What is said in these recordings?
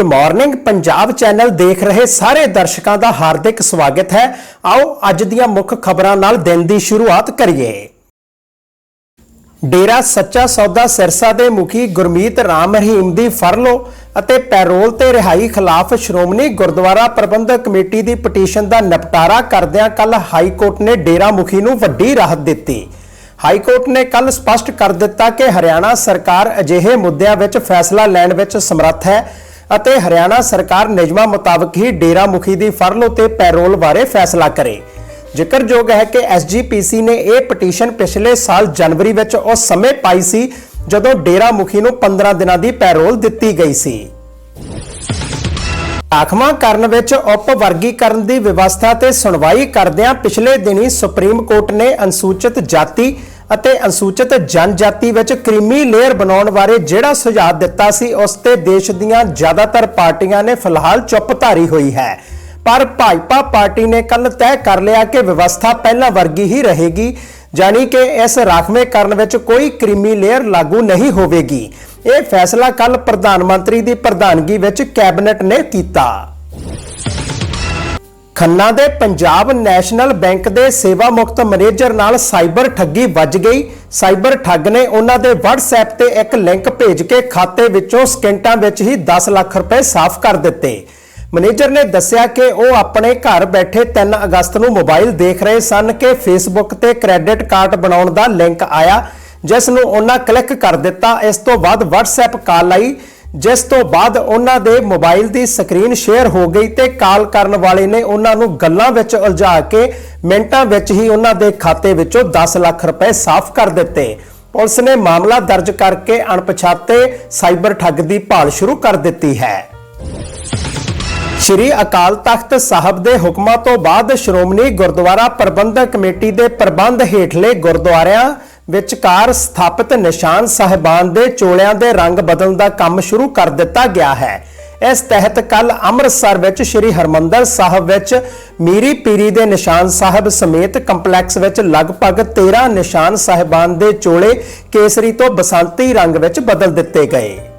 Good morning Punjab channel ਦੇਖ ਰਹੇ ਸਾਰੇ ਦਰਸ਼ਕਾਂ ਦਾ ਹਾਰਦਿਕ ਸਵਾਗਤ ਹੈ। ਆਓ ਅੱਜ ਦੀਆਂ ਮੁੱਖ ਖਬਰਾਂ ਨਾਲ ਦਿਨ ਦੀ ਸ਼ੁਰੂਆਤ ਕਰੀਏ। ਡੇਰਾ ਸੱਚਾ ਸੌਦਾ ਸਿਰਸਾ ਦੇ ਮੁਖੀ ਗੁਰਮੀਤ ਰਾਮ ਰਹੀਮ ਦੀ ਫਰਲੋ ਅਤੇ ਪੈਰੋਲ ਤੇ ਰਿਹਾਈ ਖਿਲਾਫ ਸ਼੍ਰੋਮਣੀ ਗੁਰਦੁਆਰਾ ਪ੍ਰਬੰਧਕ ਕਮੇਟੀ ਦੀ ਪਟੀਸ਼ਨ ਦਾ ਨਿਪਟਾਰਾ ਕਰਦਿਆਂ ਕੱਲ ਹਾਈ ਕੋਰਟ ਨੇ ਡੇਰਾ ਮੁਖੀ ਨੂੰ ਵੱਡੀ ਰਾਹਤ ਦਿੱਤੀ। ਹਾਈ ਕੋਰਟ ਨੇ ਕੱਲ ਸਪਸ਼ਟ ਕਰ ਦਿੱਤਾ ਕਿ ਹਰਿਆਣਾ ਸਰਕਾਰ ਅਜਿਹੇ ਮੁੱਦਿਆਂ ਵਿੱਚ ਫੈਸਲਾ ਲੈਣ ਵਿੱਚ ਸਮਰੱਥ ਹੈ ਅਤੇ ਹਰਿਆਣਾ ਸਰਕਾਰ ਨਿਯਮਾਂ ਮੁਤਾਬਕ ਹੀ ਡੇਰਾ ਮੁਖੀ ਦੀ ਫਰਲੋ ਤੇ ਪੈਰੋਲ ਬਾਰੇ ਫੈਸਲਾ ਕਰੇ। ਜ਼ਿਕਰਯੋਗ ਹੈ ਕਿ ਐਸਜੀਪੀਸੀ ਨੇ ਇਹ ਪਟੀਸ਼ਨ ਪਿਛਲੇ ਸਾਲ ਜਨਵਰੀ ਵਿੱਚ ਉਸ ਸਮੇਂ ਪਾਈ ਸੀ ਜਦੋਂ ਡੇਰਾ ਮੁਖੀ ਨੂੰ 15 ਦਿਨਾਂ ਦੀ ਪੈਰੋਲ ਦਿੱਤੀ ਗਈ ਸੀ। ਆਖਮਾ ਕਰਨ ਵਿੱਚ ਉਪ ਵਰਗੀਕਰਨ ਦੀ ਵਿਵਸਥਾ ਤੇ ਸੁਣਵਾਈ ਕਰਦਿਆਂ ਪਿਛਲੇ ਦਿਨੀ ਸੁਪਰੀਮ ਕੋਰਟ ਨੇ ਅਨੁਸੂਚਿਤ ਜਾਤੀ ਅਤੇ ਅਨੁਸੂਚਿਤ ਜਨਜਾਤੀ ਵਿੱਚ ਕ੍ਰੀਮੀ ਲੇਅਰ ਬਣਾਉਣ ਬਾਰੇ ਜਿਹੜਾ ਸੁਝਾਅ ਦਿੱਤਾ ਸੀ, ਉਸ ਤੇ ਦੇਸ਼ ਦੀਆਂ ਜ਼ਿਆਦਾਤਰ ਪਾਰਟੀਆਂ ਨੇ ਫਿਲਹਾਲ ਚੁੱਪ ਧਾਰੀ ਹੋਈ ਹੈ। ਪਰ ਭਾਜਪਾ ਪਾਰਟੀ ਨੇ ਕੱਲ ਤੈਅ ਕਰ ਲਿਆ ਕਿ ਵਿਵਸਥਾ ਪਹਿਲਾਂ ਵਰਗੀ ਹੀ ਰਹੇਗੀ ਜਾਨੀ ਕਿ ਇਸ ਰਾਖਵੇਂਕਰਨ ਵਿੱਚ ਕੋਈ ਕ੍ਰੀਮੀ ਲੇਅਰ ਲਾਗੂ ਨਹੀਂ ਹੋਵੇਗੀ। ਇਹ ਫੈਸਲਾ ਕੱਲ ਪ੍ਰਧਾਨ ਮੰਤਰੀ ਦੀ ਪ੍ਰਧਾਨਗੀ ਵਿੱਚ ਕੈਬਨਿਟ ਨੇ ਕੀਤਾ। ਖੰਨਾ ਦੇ ਪੰਜਾਬ ਨੈਸ਼ਨਲ ਬੈਂਕ ਦੇ ਸੇਵਾ ਮੁਕਤ ਮੈਨੇਜਰ ਨਾਲ ਸਾਈਬਰ ਠੱਗੀ ਵੱਜ ਗਈ। ਸਾਈਬਰ ਠੱਗ ਨੇ ਉਹਨਾਂ ਦੇ WhatsApp ਤੇ ਇੱਕ ਲਿੰਕ ਭੇਜ ਕੇ ਖਾਤੇ ਵਿੱਚੋਂ ਸਕਿੰਟਾਂ ਵਿੱਚ ਹੀ 10 ਲੱਖ ਰੁਪਏ ਸਾਫ਼ ਕਰ ਦਿੱਤੇ। ਮੈਨੇਜਰ ਨੇ ਦੱਸਿਆ ਕਿ ਉਹ ਆਪਣੇ ਘਰ ਬੈਠੇ 3 ਅਗਸਤ ਨੂੰ ਮੋਬਾਈਲ ਦੇਖ ਰਹੇ ਸਨ ਕਿ ਫੇਸਬੁੱਕ ਤੇ ਕ੍ਰੈਡਿਟ ਕਾਰਡ ਬਣਾਉਣ ਦਾ ਲਿੰਕ ਆਇਆ, ਜਿਸ ਨੂੰ ਉਹਨਾਂ ਕਲਿੱਕ ਕਰ ਦਿੱਤਾ। ਇਸ ਤੋਂ ਬਾਅਦ WhatsApp ਕਾਲ ਆਈ ਜਿਸ ਤੋਂ ਬਾਅਦ ਉਹਨਾਂ ਦੇ ਮੋਬਾਈਲ ਦੀ ਸਕਰੀਨ ਸ਼ੇਅਰ ਹੋ ਗਈ ਤੇ ਕਾਲ ਕਰਨ ਵਾਲੇ ਨੇ ਉਹਨਾਂ ਨੂੰ ਗੱਲਾਂ ਵਿੱਚ ਉਲਝਾ ਕੇ ਮਿੰਟਾਂ ਵਿੱਚ ਹੀ ਉਹਨਾਂ ਦੇ ਖਾਤੇ ਵਿੱਚੋਂ 10 ਲੱਖ ਰੁਪਏ ਸਾਫ਼ ਕਰ ਦਿੱਤੇ। ਪੁਲਿਸ ਨੇ ਮਾਮਲਾ ਦਰਜ ਕਰਕੇ ਅਣਪਛਾਤੇ ਸਾਈਬਰ ਠੱਗ ਦੀ ਭਾਲ ਸ਼ੁਰੂ ਕਰ ਦਿੱਤੀ ਹੈ। ਸ਼੍ਰੀ ਅਕਾਲ ਤਖਤ ਸਾਹਿਬ ਦੇ ਹੁਕਮਾਂ ਤੋਂ ਬਾਅਦ ਸ਼੍ਰੋਮਣੀ ਗੁਰਦੁਆਰਾ ਪ੍ਰਬੰਧਕ ਕਮੇਟੀ ਦੇ ਪ੍ਰਬੰਧ ਹੇਠਲੇ ਗੁਰਦੁਆਰਿਆਂ ਵਿਚਕਾਰ ਸਥਾਪਿਤ ਨਿਸ਼ਾਨ ਸਾਹਿਬਾਨ ਦੇ ਚੋਲਿਆਂ ਦੇ ਰੰਗ ਬਦਲਣ ਦਾ ਕੰਮ ਸ਼ੁਰੂ ਕਰ ਦਿੱਤਾ ਗਿਆ ਹੈ। ਇਸ ਤਹਿਤ ਕੱਲ ਅੰਮ੍ਰਿਤਸਰ ਵਿੱਚ ਸ਼੍ਰੀ ਹਰਮੰਦਰ ਸਾਹਿਬ ਵਿੱਚ ਮੀਰੀ ਪੀਰੀ ਦੇ ਨਿਸ਼ਾਨ ਸਾਹਿਬ ਸਮੇਤ ਕੰਪਲੈਕਸ ਵਿੱਚ ਲਗਭਗ 13 ਨਿਸ਼ਾਨ ਸਾਹਿਬਾਨ ਦੇ ਚੋਲੇ ਕੇਸਰੀ ਤੋਂ ਬਸੰਤੀ ਰੰਗ ਵਿੱਚ ਬਦਲ ਦਿੱਤੇ ਗਏ।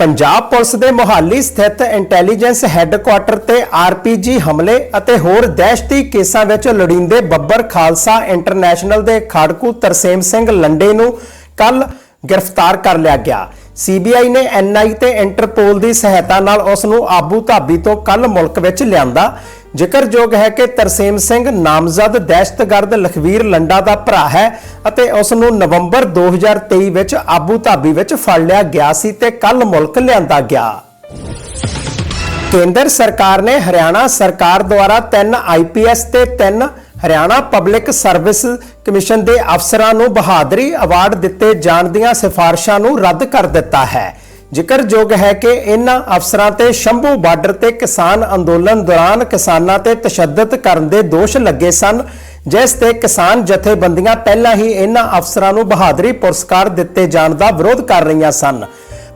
ਪੰਜਾਬ ਪੁਲਿਸ ਦੇ ਮੁਹਾਲੀ ਸਥਿਤ ਇੰਟੈਲੀਜੈਂਸ ਹੈੱਡਕੁਆਟਰ ਤੇ ਆਰਪੀਜੀ ਹਮਲੇ ਅਤੇ ਹੋਰ ਦਹਿਸ਼ਤੀ ਕੇਸਾਂ ਵਿੱਚ ਲੋੜੀਂਦੇ ਬੱਬਰ ਖਾਲਸਾ ਇੰਟਰਨੈਸ਼ਨਲ ਦੇ ਖਾੜਕੂ ਤਰਸੇਮ ਸਿੰਘ ਲੰਡੇ ਨੂੰ ਕੱਲ ਗ੍ਰਿਫਤਾਰ ਕਰ ਲਿਆ ਗਿਆ। ਸੀਬੀਆਈ ਨੇ ਐਨਆਈ ਤੇ ਇੰਟਰਪੋਲ ਦੀ ਸਹਾਇਤਾ ਨਾਲ ਉਸ ਨੂੰ ਆਬੂ ਧਾਬੀ ਤੋਂ ਕੱਲ ਮੁਲਕ ਵਿੱਚ ਲਿਆਂਦਾ। ਜ਼ਿਕਰਯੋਗ ਹੈ ਕਿ ਤਰਸੇਮ ਸਿੰਘ ਨਾਮਜ਼ਦ ਦਹਿਸ਼ਤਗਰਦ ਲਖਵੀਰ ਲੰਡਾ ਦਾ ਭਰਾ ਹੈ ਅਤੇ ਉਸ ਨੂੰ ਨਵੰਬਰ 2023 ਵਿੱਚ ਆਬੂ ਧਾਬੀ ਵਿੱਚ ਫੜ ਲਿਆ ਗਿਆ ਸੀ ਤੇ ਕੱਲ ਮੁਲਕ ਲਿਆਂਦਾ ਗਿਆ। ਕੇਂਦਰ ਸਰਕਾਰ ਨੇ ਹਰਿਆਣਾ ਸਰਕਾਰ ਦੁਆਰਾ 3 ਆਈਪੀਐਸ ਤੇ 3 ਹਰਿਆਣਾ ਪਬਲਿਕ ਸਰਵਿਸ ਕਮਿਸ਼ਨ ਦੇ ਅਫਸਰਾਂ ਨੂੰ ਬਹਾਦਰੀ ਅਵਾਰਡ ਦਿੱਤੇ ਜਾਣ ਦੀਆਂ ਸਿਫਾਰਸ਼ਾਂ ਨੂੰ ਰੱਦ ਕਰ ਦਿੱਤਾ ਹੈ। ਜ਼ਿਕਰਯੋਗ ਹੈ ਕਿ ਇਹਨਾਂ ਅਫਸਰਾਂ ਤੇ ਸ਼ੰਭੂ ਬਾਰਡਰ ਤੇ ਕਿਸਾਨ ਅੰਦੋਲਨ ਦੌਰਾਨ ਕਿਸਾਨਾਂ ਤੇ ਤਸ਼ੱਦਦ ਕਰਨ ਦੇ ਦੋਸ਼ ਲੱਗੇ ਸਨ, ਜਿਸ ਤੇ ਕਿਸਾਨ ਜਥੇਬੰਦੀਆਂ ਪਹਿਲਾਂ ਹੀ ਇਹਨਾਂ ਅਫਸਰਾਂ ਨੂੰ ਬਹਾਦਰੀ ਪੁਰਸਕਾਰ ਦਿੱਤੇ ਜਾਣ ਦਾ ਵਿਰੋਧ ਕਰ ਰਹੀਆਂ ਸਨ।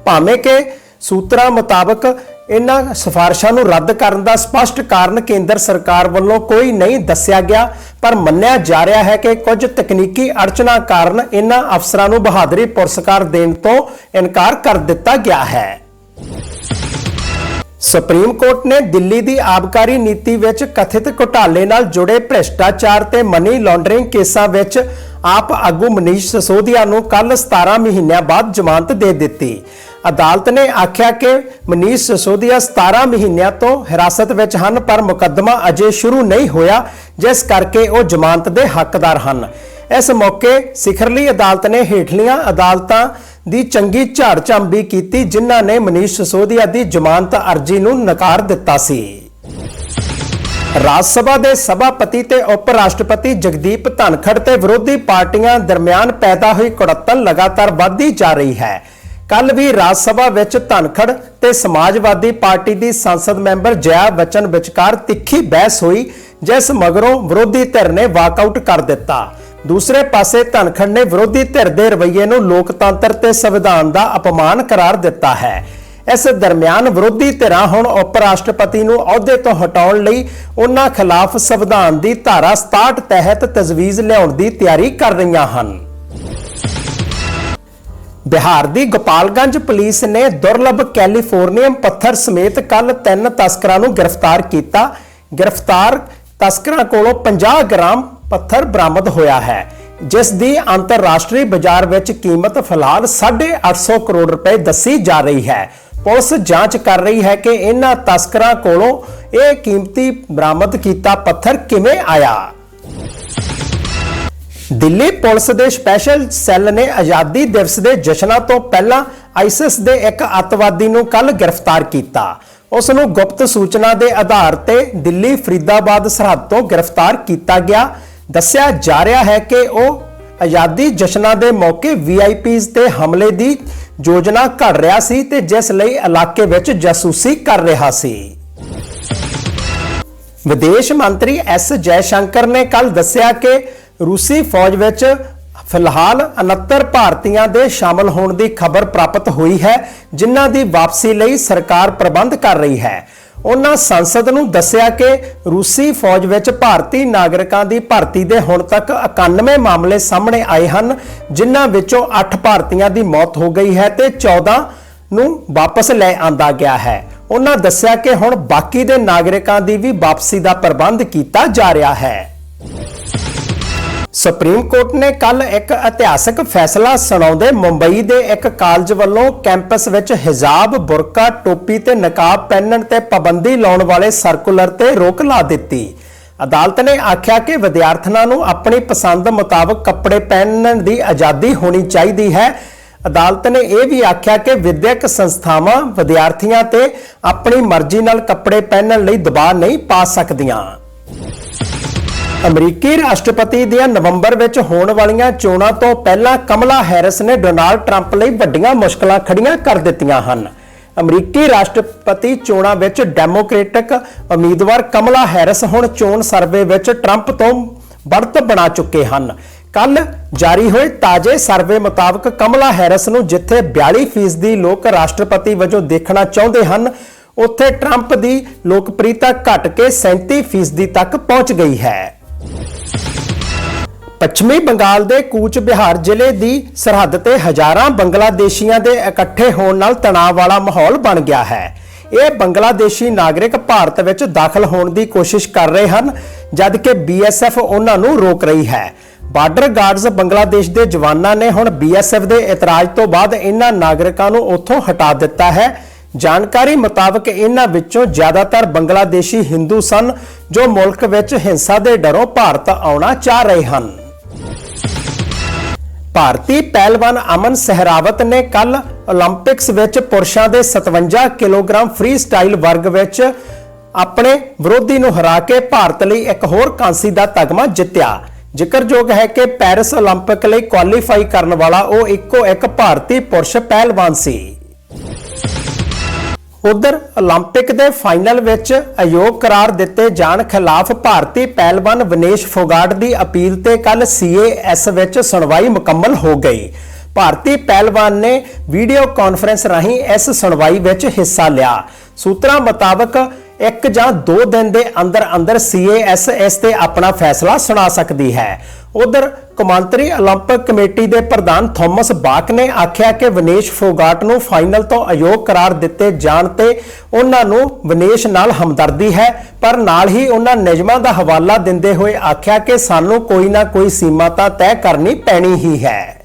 ਭਾਵੇਂ ਕਿ ਸੂਤਰਾਂ ਮੁਤਾਬਕ ਇਹਨਾਂ ਸਿਫਾਰਸ਼ਾਂ ਨੂੰ ਰੱਦ ਕਰਨ ਦਾ ਸਪਸ਼ਟ ਕਾਰਨ ਕੇਂਦਰ ਸਰਕਾਰ ਵੱਲੋਂ ਕੋਈ ਨਹੀਂ ਦੱਸਿਆ ਗਿਆ ਪਰ ਮੰਨਿਆ ਜਾ ਰਿਹਾ ਹੈ ਕਿ ਕੁਝ ਤਕਨੀਕੀ ਅੜਚਨਾ ਕਾਰਨ ਇਨ੍ਹਾਂ ਅਫਸਰਾਂ ਨੂੰ ਬਹਾਦਰੀ ਪੁਰਸਕਾਰ ਦੇਣ ਤੋਂ ਇਨਕਾਰ ਕਰ ਦਿੱਤਾ ਗਿਆ ਹੈ। ਸੁਪਰੀਮ ਕੋਰਟ ਨੇ ਦਿੱਲੀ ਦੀ ਆਬਕਾਰੀ ਨੀਤੀ ਵਿੱਚ ਕਥਿਤ ਘੁਟਾਲੇ ਨਾਲ ਜੁੜੇ ਭ੍ਰਿਸ਼ਟਾਚਾਰ ਤੇ ਮਨੀ ਲਾਂਡਰਿੰਗ ਕੇਸਾਂ ਵਿੱਚ ਆਪ ਆਗੂ ਮਨੀਸ਼ ਸਸੋਦੀਆ ਨੂੰ ਕੱਲ 17 ਮਹੀਨਿਆਂ ਬਾਅਦ ਜ਼ਮਾਨਤ ਦੇ ਦਿੱਤੀ। ਅਦਾਲਤ ਨੇ ਆਖਿਆ ਕਿ ਮਨੀਸ਼ ਸਸੋਦੀਆ 17 ਮਹੀਨਿਆਂ ਤੋਂ ਹਿਰਾਸਤ ਵਿੱਚ ਹਨ, ਪਰ ਮੁਕੱਦਮਾ ਅਜੇ ਸ਼ੁਰੂ ਨਹੀਂ ਹੋਇਆ, ਜਿਸ ਕਰਕੇ ਉਹ ਜ਼ਮਾਨਤ ਦੇ ਹੱਕਦਾਰ ਹਨ। ਇਸ ਮੌਕੇ ਸਿਖਰਲੀ ਅਦਾਲਤ ਨੇ ਹੇਠਲੀਆਂ ਅਦਾਲਤਾਂ ਦੀ ਚੰਗੀ ਝਾੜ ਝੰਬੀ ਕੀਤੀ, ਜਿਨ੍ਹਾਂ ਨੇ ਮਨੀਸ਼ ਸਸੋਦੀਆ ਦੀ ਜ਼ਮਾਨਤ ਅਰਜ਼ੀ ਨੂੰ ਨਕਾਰ ਦਿੱਤਾ ਸੀ। ਰਾਜ ਸਭਾ ਦੇ ਸਭਾਪਤੀ ਤੇ ਉਪ ਰਾਸ਼ਟਰਪਤੀ ਜਗਦੀਪ ਧਨਖੜ ਤੇ ਵਿਰੋਧੀ ਪਾਰਟੀਆਂ ਦਰਮਿਆਨ ਪੈਦਾ ਹੋਈ ਕੁੜੱਤਣ ਲਗਾਤਾਰ ਵਧਦੀ ਜਾ ਰਹੀ ਹੈ। ਕੱਲ ਵੀ ਰਾਜ ਸਭਾ ਵਿੱਚ ਧਨਖੜ ਤੇ ਸਮਾਜਵਾਦੀ ਪਾਰਟੀ ਦੀ ਸੰਸਦ ਮੈਂਬਰ ਜया ਬਚਨ ਵਿਚਕਾਰ ਤਿੱਖੀ ਬਹਿਸ ਹੋਈ, ਜਿਸ ਮਗਰੋਂ ਵਿਰੋਧੀ ਧਿਰ ਨੇ ਵਾਕਆਊਟ ਕਰ ਦਿੱਤਾ। ਦੂਸਰੇ ਪਾਸੇ ਧਨਖੜ ਨੇ ਵਿਰੋਧੀ ਧਿਰ ਦੇ ਰਵੱਈਏ ਨੂੰ ਲੋਕਤੰਤਰ ਤੇ ਸੰਵਿਧਾਨ ਦਾ ਅਪਮਾਨ ਕਰਾਰ ਦਿੱਤਾ ਹੈ। ਇਸ ਦਰਮਿਆਨ ਵਿਰੋਧੀ ਧਿਰਾਂ ਹੁਣ ਉਪ ਰਾਸ਼ਟਰਪਤੀ ਨੂੰ ਅਹੁਦੇ ਤੋਂ ਹਟਾਉਣ ਲਈ ਉਹਨਾਂ ਖਿਲਾਫ ਸੰਵਿਧਾਨ ਦੀ ਧਾਰਾ 67 ਤਹਿਤ ਤਜਵੀਜ਼ ਲਿਆਉਣ ਦੀ ਤਿਆਰੀ ਕਰ ਰਹੀਆਂ ਹਨ। ਬਿਹਾਰ ਦੀ ਗੋਪਾਲਗੰਜ ਪੁਲਿਸ ਨੇ ਦੁਰਲੱਭ ਕੈਲੀਫੋਰਨੀਅਮ ਪੱਥਰ ਸਮੇਤ ਕੱਲ ਤਿੰਨ ਤਸਕਰਾਂ ਨੂੰ ਗ੍ਰਿਫਤਾਰ ਕੀਤਾ। ਗ੍ਰਿਫਤਾਰ ਤਸਕਰਾਂ ਕੋਲੋਂ 50 ਗ੍ਰਾਮ ਪੱਥਰ ਬਰਾਮਦ ਹੋਇਆ ਹੈ, ਜਿਸ ਦੀ ਅੰਤਰਰਾਸ਼ਟਰੀ ਬਾਜ਼ਾਰ ਵਿੱਚ ਕੀਮਤ ਫਿਲਹਾਲ 850 ਕਰੋੜ ਰੁਪਏ ਦੱਸੀ ਜਾ ਰਹੀ ਹੈ। ਪੁਲਿਸ ਜਾਂਚ ਕਰ ਰਹੀ ਹੈ ਕਿ ਇਹਨਾਂ ਤਸਕਰਾਂ ਕੋਲੋਂ ਇਹ ਕੀਮਤੀ ਬਰਾਮਦ ਕੀਤਾ ਪੱਥਰ ਕਿਵੇਂ ਆਇਆ। ਦਿੱਲੀ ਪੁਲਿਸ ਦੇ ਸਪੈਸ਼ਲ ਸੈੱਲ ਨੇ ਆਜ਼ਾਦੀ ਦਿਵਸ ਦੇ ਜਸ਼ਨਾਂ ਤੋਂ ਪਹਿਲਾਂ ਆਈਸਿਸ ਦੇ ਇੱਕ ਅੱਤਵਾਦੀ ਨੂੰ ਕੱਲ ਗ੍ਰਿਫਤਾਰ ਕੀਤਾ। ਉਸ ਨੂੰ ਗੁਪਤ ਸੂਚਨਾ ਦੇ ਆਧਾਰ ਤੇ ਦਿੱਲੀ ਫਰੀਦਾਬਾਦ ਸਰਹੱਦ ਤੋਂ ਗ੍ਰਿਫਤਾਰ ਕੀਤਾ ਗਿਆ। ਦੱਸਿਆ ਜਾ ਰਿਹਾ ਹੈ ਕਿ ਉਹ ਆਜ਼ਾਦੀ ਜਸ਼ਨਾਂ ਦੇ ਮੌਕੇ ਵੀਆਈਪੀਜ਼ ਤੇ ਹਮਲੇ ਦੀ ਯੋਜਨਾ ਘੜ ਰਿਹਾ ਸੀ ਤੇ ਜਿਸ ਲਈ ਇਲਾਕੇ ਵਿੱਚ ਜਾਸੂਸੀ ਕਰ ਰਿਹਾ ਸੀ। ਵਿਦੇਸ਼ ਮੰਤਰੀ ਐਸ ਜੈਸ਼ੰਕਰ ਨੇ ਕੱਲ ਦੱਸਿਆ ਕਿ ਰੂਸੀ ਫੌਜ ਵਿੱਚ ਫਿਲਹਾਲ 69 ਭਾਰਤੀਆਂ ਦੇ ਸ਼ਾਮਲ ਹੋਣ ਦੀ ਖਬਰ ਪ੍ਰਾਪਤ ਹੋਈ ਹੈ, ਜਿਨ੍ਹਾਂ ਦੀ ਵਾਪਸੀ ਲਈ ਸਰਕਾਰ ਪ੍ਰਬੰਧ ਕਰ ਰਹੀ ਹੈ। ਉਹਨਾਂ ਸੰਸਦ ਨੂੰ ਦੱਸਿਆ ਕਿ ਰੂਸੀ ਫੌਜ ਵਿੱਚ ਭਾਰਤੀ ਨਾਗਰਿਕਾਂ ਦੀ ਭਰਤੀ ਦੇ ਹੁਣ ਤੱਕ 91 ਮਾਮਲੇ ਸਾਹਮਣੇ ਆਏ ਹਨ, ਜਿਨ੍ਹਾਂ ਵਿੱਚੋਂ 8 ਭਾਰਤੀਆਂ ਦੀ ਮੌਤ ਹੋ ਗਈ ਹੈ ਤੇ 14 ਨੂੰ ਵਾਪਸ ਲੈ ਆਂਦਾ ਗਿਆ ਹੈ। ਉਹਨਾਂ ਦੱਸਿਆ ਕਿ ਹੁਣ ਬਾਕੀ ਦੇ ਨਾਗਰਿਕਾਂ ਦੀ ਵੀ ਵਾਪਸੀ ਦਾ ਪ੍ਰਬੰਧ ਕੀਤਾ ਜਾ ਰਿਹਾ ਹੈ। ਸੁਪਰੀਮ ਕੋਰਟ ਨੇ ਕੱਲ ਇੱਕ ਇਤਿਹਾਸਕ ਫੈਸਲਾ ਸੁਣਾਉਂਦੇ ਮੁੰਬਈ ਦੇ ਇੱਕ ਕਾਲਜ ਵੱਲੋਂ ਕੈਂਪਸ ਵਿੱਚ ਹਿਜਾਬ, ਬੁਰਕਾ, ਟੋਪੀ ਤੇ ਨਕਾਬ ਪਹਿਨਣ ਤੇ ਪਾਬੰਦੀ ਲਾਉਣ ਵਾਲੇ ਸਰਕੂਲਰ ਤੇ ਰੋਕ ਲਾ ਦਿੱਤੀ। ਅਦਾਲਤ ਨੇ ਆਖਿਆ ਕਿ ਵਿਦਿਆਰਥਣਾਂ ਨੂੰ ਆਪਣੀ ਪਸੰਦ ਮੁਤਾਬਕ ਕੱਪੜੇ ਪਹਿਨਣ ਦੀ ਆਜ਼ਾਦੀ ਹੋਣੀ ਚਾਹੀਦੀ ਹੈ। ਅਦਾਲਤ ਨੇ ਇਹ ਵੀ ਆਖਿਆ ਕਿ ਵਿਦਿਅਕ ਸੰਸਥਾਵਾਂ ਵਿਦਿਆਰਥੀਆਂ ਤੇ ਆਪਣੀ ਮਰਜ਼ੀ ਨਾਲ ਕੱਪੜੇ ਪਹਿਨਣ ਲਈ ਦਬਾਅ ਨਹੀਂ ਪਾ ਸਕਦੀਆਂ। ਅਮਰੀਕੀ ਰਾਸ਼ਟਰਪਤੀ ਦੀਆਂ ਨਵੰਬਰ ਵਿੱਚ ਹੋਣ ਵਾਲੀਆਂ ਚੋਣਾਂ ਤੋਂ ਪਹਿਲਾਂ ਕਮਲਾ ਹੈਰਿਸ ਨੇ ਡੋਨਾਲਡ ਟਰੰਪ ਲਈ ਵੱਡੀਆਂ ਮੁਸ਼ਕਲਾਂ ਖੜੀਆਂ ਕਰ ਦਿੱਤੀਆਂ ਹਨ। ਅਮਰੀਕੀ ਰਾਸ਼ਟਰਪਤੀ ਚੋਣਾਂ ਵਿੱਚ ਡੈਮੋਕ੍ਰੈਟਿਕ ਉਮੀਦਵਾਰ ਕਮਲਾ ਹੈਰਿਸ ਹੁਣ ਚੋਣ ਸਰਵੇ ਵਿੱਚ ਟਰੰਪ ਤੋਂ ਬੜਤ ਬਣਾ ਚੁੱਕੇ ਹਨ। ਕੱਲ ਜਾਰੀ ਹੋਏ ਤਾਜ਼ੇ ਸਰਵੇ ਮੁਤਾਬਕ ਕਮਲਾ ਹੈਰਿਸ ਨੂੰ ਜਿੱਥੇ 42% ਦੀ ਲੋਕ ਰਾਸ਼ਟਰਪਤੀ ਵਜੋਂ ਦੇਖਣਾ ਚਾਹੁੰਦੇ ਹਨ, ਉੱਥੇ ਟਰੰਪ ਦੀ ਲੋਕਪ੍ਰਿਯਤਾ ਘਟ ਕੇ 37% ਤੱਕ ਪਹੁੰਚ ਗਈ ਹੈ। ਪੱਛਮੀ ਬੰਗਾਲ ਦੇ ਕੂਚ ਬਿਹਾਰ ਜ਼ਿਲ੍ਹੇ ਦੀ ਸਰਹੱਦ ਤੇ ਹਜ਼ਾਰਾਂ ਬੰਗਲਾਦੇਸ਼ੀਆਂ ਦੇ ਇਕੱਠੇ ਹੋਣ ਨਾਲ ਤਣਾਅ ਵਾਲਾ ਮਾਹੌਲ ਬਣ ਗਿਆ ਹੈ। ਇਹ ਬੰਗਲਾਦੇਸ਼ੀ ਨਾਗਰਿਕ ਭਾਰਤ ਵਿੱਚ ਦਾਖਲ ਹੋਣ ਦੀ ਕੋਸ਼ਿਸ਼ ਕਰ ਰਹੇ ਹਨ, ਜਦਕਿ ਬੀਐਸਐਫ ਉਹਨਾਂ ਨੂੰ ਰੋਕ ਰਹੀ ਹੈ। ਬਾਰਡਰ ਗਾਰਡਸ ਬੰਗਲਾਦੇਸ਼ ਦੇ ਜਵਾਨਾਂ ਨੇ ਹੁਣ ਬੀਐਸਐਫ ਦੇ ਇਤਰਾਜ਼ ਤੋਂ ਬਾਅਦ ਇਹਨਾਂ ਨਾਗਰਿਕਾਂ ਨੂੰ ਉੱਥੋਂ ਹਟਾ ਦਿੱਤਾ ਹੈ। ਜਾਣਕਾਰੀ ਮੁਤਾਬਕ ਇਹਨਾਂ ਵਿੱਚੋਂ ਜ਼ਿਆਦਾਤਰ ਬੰਗਲਾਦੇਸ਼ੀ ਹਿੰਦੂ ਸਨ, ਜੋ ਮੁਲਕ ਵਿੱਚ ਹਿੰਸਾ ਦੇ ਡਰੋਂ ਭਾਰਤ ਆਉਣਾ ਚਾਹ ਰਹੇ ਹਨ। ਭਾਰਤੀ ਪਹਿਲਵਾਨ ਅਮਨ ਸਹਿਰਾਵਤ ਨੇ ਕੱਲ 올림픽ਸ ਵਿੱਚ ਪੁਰਸ਼ਾਂ ਦੇ 57 ਕਿਲੋਗ੍ਰਾਮ ਫ੍ਰੀ ਸਟਾਈਲ ਵਰਗ ਵਿੱਚ ਆਪਣੇ ਵਿਰੋਧੀ ਨੂੰ ਹਰਾ ਕੇ ਭਾਰਤ ਲਈ ਇੱਕ ਹੋਰ ਕਾਂਸੀ ਦਾ ਤਗਮਾ ਜਿੱਤਿਆ। ਜ਼ਿਕਰਯੋਗ ਹੈ ਕਿ ਪੈਰਿਸ 올림픽 ਲਈ ਕੁਆਲੀਫਾਈ ਕਰਨ ਵਾਲਾ ਉਹ ਇੱਕੋ ਇੱਕ ਭਾਰਤੀ ਪੁਰਸ਼ ਪਹਿਲਵਾਨ ਸੀ। ਉਧਰ 올림픽 ਦੇ ਫਾਈਨਲ ਵਿੱਚ ਅਯੋਗ ਕਰਾਰ ਦਿੱਤੇ ਜਾਣ ਖਿਲਾਫ ਭਾਰਤੀ ਪਹਿਲਵਾਨ ਵਿਨੇਸ਼ ਫੋਗਾਟ ਦੀ ਅਪੀਲ ਤੇ ਕੱਲ ਸੀਏਐਸ ਵਿੱਚ ਸੁਣਵਾਈ ਮੁਕੰਮਲ ਹੋ ਗਈ ਭਾਰਤੀ ਪਹਿਲਵਾਨ ਨੇ ਵੀਡੀਓ ਕਾਨਫਰੰਸ ਰਾਹੀਂ ਇਸ ਸੁਣਵਾਈ ਵਿੱਚ ਹਿੱਸਾ ਲਿਆ ਸੂਤਰਾਂ ਮੁਤਾਬਕ ਇੱਕ ਜਾਂ ਦੋ ਦਿਨ ਦੇ ਅੰਦਰ ਅੰਦਰ ਸੀਏਐਸ ਇਸ ਤੇ ਆਪਣਾ ਫੈਸਲਾ ਸੁਣਾ ਸਕਦੀ ਹੈ ਉਧਰ ਕੌਮਾਂਤਰੀ 올림픽 ਕਮੇਟੀ ਦੇ ਪ੍ਰਧਾਨ ਥਾਮਸ ਬਾਕ ਨੇ ਆਖਿਆ ਕਿ ਵਿਨੇਸ਼ ਫੋਗਾਟ ਨੂੰ ਫਾਈਨਲ ਤੋਂ ਅਯੋਗ ਕਰਾਰ ਦਿੱਤੇ ਜਾਣ ਤੇ ਉਹਨਾਂ ਨੂੰ ਵਿਨੇਸ਼ ਨਾਲ ਹਮਦਰਦੀ ਹੈ ਪਰ ਨਾਲ ਹੀ ਉਹਨਾਂ ਨਿਯਮਾਂ ਦਾ ਹਵਾਲਾ ਦਿੰਦੇ ਹੋਏ ਆਖਿਆ ਕਿ ਸਾਨੂੰ ਕੋਈ ਨਾ ਕੋਈ ਸੀਮਾ ਤਾਂ ਤੈਅ ਕਰਨੀ ਪੈਣੀ ਹੀ ਹੈ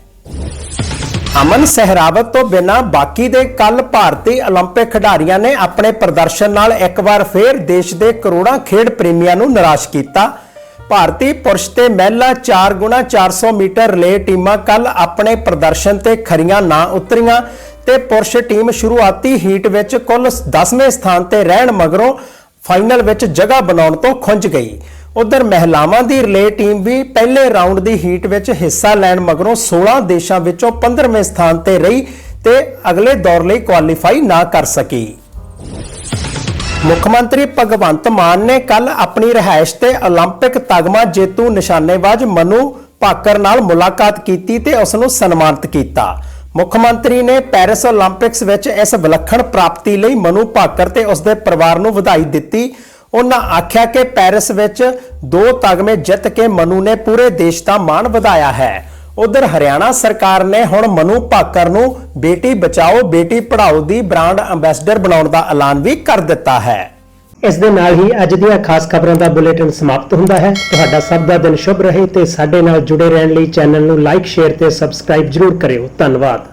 ਅਮਨ ਸਹਿਰਾਵਤ ਤੋਂ ਬਿਨਾਂ ਬਾਕੀ ਦੇ ਕੱਲ ਭਾਰਤੀ 올림픽 ਖਿਡਾਰੀਆਂ ਨੇ ਆਪਣੇ ਪ੍ਰਦਰਸ਼ਨ ਨਾਲ ਇੱਕ ਵਾਰ ਫੇਰ ਦੇਸ਼ ਦੇ ਕਰੋੜਾਂ ਖੇਡ ਪ੍ਰੇਮੀਆਂ ਨੂੰ ਨਿਰਾਸ਼ ਕੀਤਾ ਭਾਰਤੀ ਪੁਰਸ਼ ਤੇ ਮਹਿਲਾ 4 ਗੁਣਾ 400 ਮੀਟਰ ਰਿਲੇ ਟੀਮਾਂ ਕੱਲ ਆਪਣੇ ਪ੍ਰਦਰਸ਼ਨ ਤੇ ਖਰੀਆਂ ਨਾ ਉਤਰੀਆਂ ਤੇ ਪੁਰਸ਼ ਟੀਮ ਸ਼ੁਰੂਆਤੀ ਹੀਟ ਵਿੱਚ ਕੁੱਲ 10ਵੇਂ ਸਥਾਨ ਤੇ ਰਹਿਣ ਮਗਰੋਂ ਫਾਈਨਲ ਵਿੱਚ ਜਗ੍ਹਾ ਬਣਾਉਣ ਤੋਂ ਖੁੰਝ ਗਈ ਉਧਰ ਮਹਿਲਾਵਾਂ ਦੀ ਰਿਲੇ ਟੀਮ ਵੀ ਪਹਿਲੇ ਰਾਉਂਡ ਦੀ ਹੀਟ ਵਿੱਚ ਹਿੱਸਾ ਲੈਣ ਮਗਰੋਂ 16 ਦੇਸ਼ਾਂ ਵਿੱਚੋਂ 15ਵੇਂ ਸਥਾਨ ਤੇ ਰਹੀ ਤੇ ਅਗਲੇ ਦੌਰ ਲਈ ਕੁਆਲੀਫਾਈ ਨਾ ਕਰ ਸਕੀ। ਮੁੱਖ ਮੰਤਰੀ ਭਗਵੰਤ ਮਾਨ ਨੇ ਕੱਲ ਆਪਣੀ ਰਹਿائش ਤੇ 올림픽 ਤਗਮਾ ਜੇਤੂ ਨਿਸ਼ਾਨੇਬਾਜ਼ ਮਨੂ ਭਾਕਰ ਨਾਲ ਮੁਲਾਕਾਤ ਕੀਤੀ ਤੇ ਉਸ ਨੂੰ ਸਨਮਾਨਿਤ ਕੀਤਾ। ਮੁੱਖ ਮੰਤਰੀ ਨੇ ਪੈਰਿਸ 올림픽ਸ ਵਿੱਚ ਇਸ ਵਿਲੱਖਣ ਪ੍ਰਾਪਤੀ ਲਈ ਮਨੂ ਭਾਕਰ ਤੇ ਉਸ ਦੇ ਪਰਿਵਾਰ ਨੂੰ ਵਧਾਈ ਦਿੱਤੀ ਉਹਨਾਂ ਆਖਿਆ ਕਿ ਪੈਰਿਸ ਵਿੱਚ ਦੋ ਤਗਮੇ ਜਿੱਤ ਕੇ ਮਨੂ ਨੇ ਪੂਰੇ ਦੇਸ਼ ਦਾ ਮਾਣ ਵਧਾਇਆ ਹੈ। ਉਧਰ ਹਰਿਆਣਾ ਸਰਕਾਰ ਨੇ ਹੁਣ ਮਨੂ ਭਾਕਰ ਨੂੰ ਬੇਟੀ ਬਚਾਓ, ਬੇਟੀ ਪੜਾਓ ਦੀ ਬ੍ਰਾਂਡ ਅੰਬੈਸਡਰ ਬਣਾਉਣ ਦਾ ਐਲਾਨ ਵੀ ਕਰ ਦਿੱਤਾ ਹੈ। ਇਸ ਦੇ ਨਾਲ ਹੀ ਅੱਜ ਦੀਆਂ ਖਾਸ ਖਬਰਾਂ ਦਾ ਬੁਲੇਟਿਨ ਸਮਾਪਤ ਹੁੰਦਾ ਹੈ। ਤੁਹਾਡਾ ਸਭ ਦਾ ਦਿਨ ਸ਼ੁਭ ਰਹੇ ਤੇ ਸਾਡੇ ਨਾਲ ਜੁੜੇ ਰਹਿਣ ਲਈ ਚੈਨਲ ਨੂੰ ਲਾਈਕ, ਸ਼ੇਅਰ ਤੇ ਸਬਸਕ੍ਰਾਈਬ ਜਰੂਰ ਕਰਿਓ। ਧੰਨਵਾਦ।